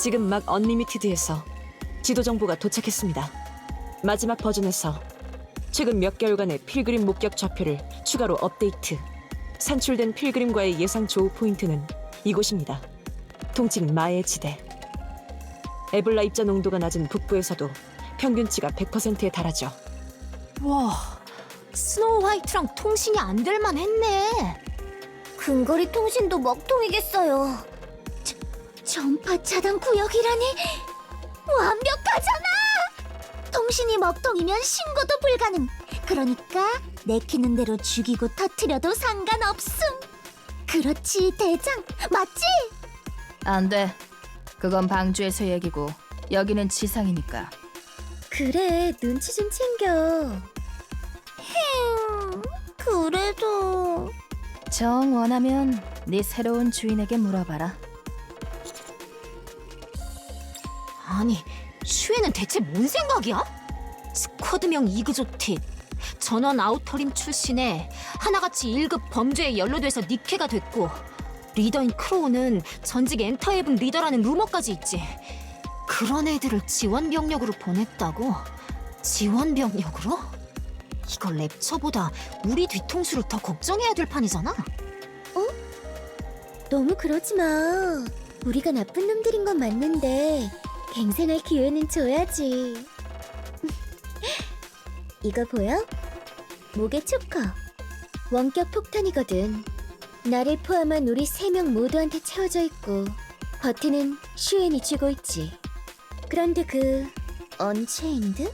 지금 막 언리미티드에서 지도 정보가 도착했습니다. 마지막 버전에서 최근 몇 개월간의 필그림 목격 좌표를 추가로 업데이트. 산출된 필그림과의 예상 조우 포인트는 이곳입니다. 통칭 마의 지대. 에볼라 입자 농도가 낮은 북부에서도 평균치가 100%에 달하죠. 와, 스노우 화이트랑 통신이 안 될 만 했네. 근거리 통신도 먹통이겠어요. 저, 전파 차단 구역이라니 완벽하잖아. 통신이 먹통이면 신고도 불가능. 그러니까 내키는 대로 죽이고 터트려도 상관없음. 그렇지 대장 맞지? 안 돼. 그건 방주에서 얘기고 여기는 지상이니까. 그래 눈치 좀 챙겨. 힝 그래도 정 원하면 네 새로운 주인에게 물어봐라. 아니, 슈에는 대체 뭔 생각이야? 스쿼드명 이그조틱, 전원 아우터림 출신에 하나같이 1급 범죄에 연루돼서 니케가 됐고 리더인 크로우는 전직 엔터헤븐 리더라는 루머까지 있지. 그런 애들을 지원 병력으로 보냈다고? 지원 병력으로? 이거 랩처보다 우리 뒤통수를 더 걱정해야 될 판이잖아. 너무 그러지 마. 우리가 나쁜 놈들인 건 맞는데 갱생할 기회는 줘야지. 이거 보여? 목에 초커. 원격 폭탄이거든. 나를 포함한 우리 세 명 모두한테 채워져 있고 버튼은 슈엔이 쥐고 있지. 그런데 그 언체인드?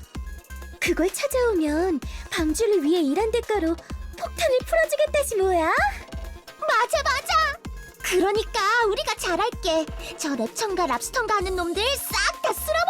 그걸 찾아오면 방주를 위해 일한 대가로 폭탄을 풀어주겠다지 뭐야? 맞아 맞아. 그러니까 우리가 잘할게. 저 랩청과 랍스턴가 하는 놈들 싹 たすら